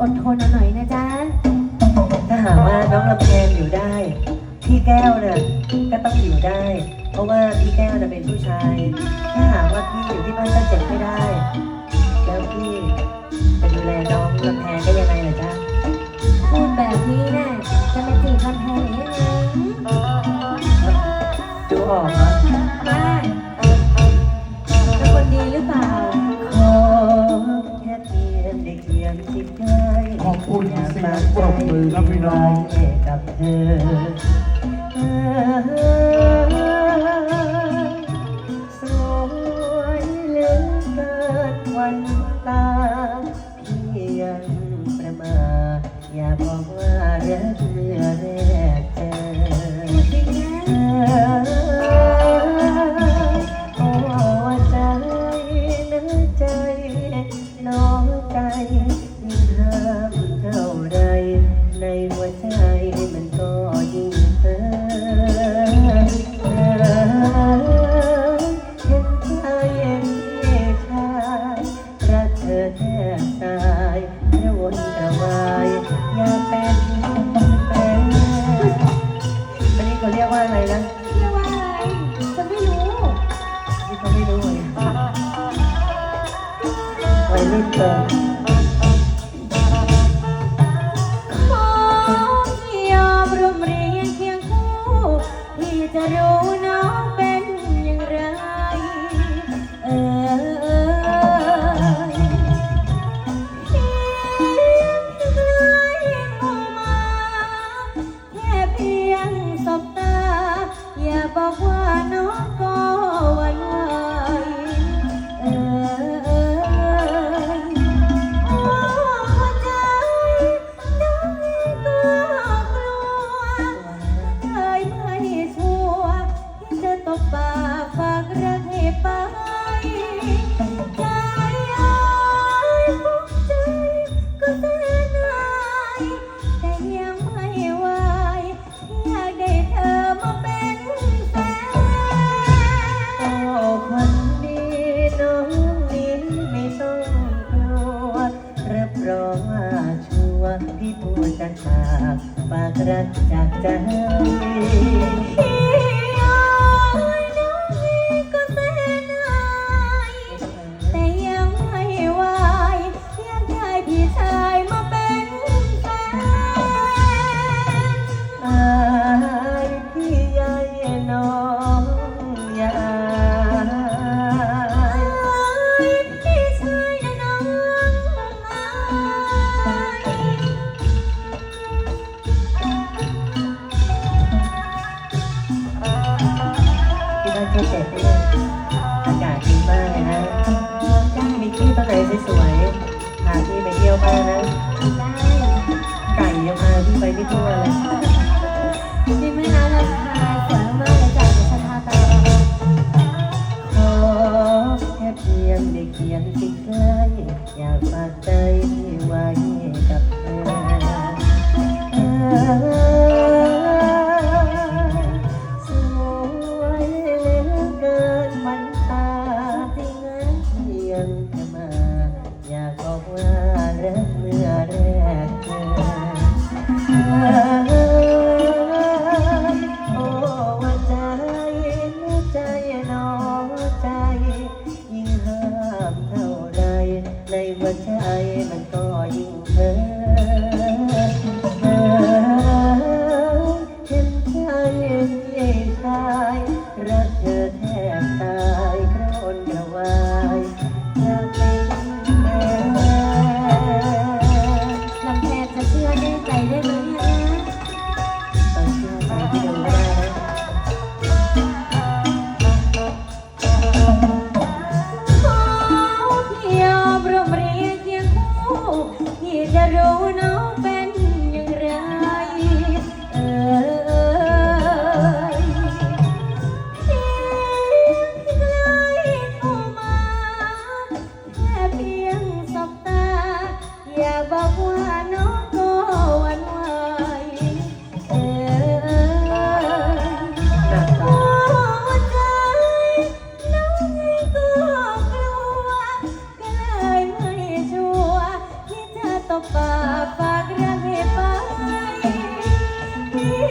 อดทนเอาหน่อยนะจ๊ะ ถ้าหากว่าน้องลำแพนอยู่ได้ พี่แก้วเนี่ยก็ต้องอยู่ได้ เพราะว่าพี่แก้วจะเป็นผู้ชาย ถ้าหากว่าพี่อยู่ที่บ้านก็เจ็บไม่ได้ แล้วพี่จะดูแลน้องลำแพนได้ยังไงล่ะจ๊ะพูดแบบนี้นะจะมาจีบลำแพนหรือยังไงดูออกเห มือครับพี่น้องกับเธอสวยเลิศกวันตาที่ยังประมาอย่าบอกว่ารักเรื่อไร Africa. พูจะกากปากรักจากใจานข้เสร็จนี่อากาศดีมากเลยนะมีที่ตั้งไหนสวยๆพาพี่ไปเที่ยวบ้างนะ ไก่ยังพาพี่ไปที่ทั่วเลย again. Amen. Chạy!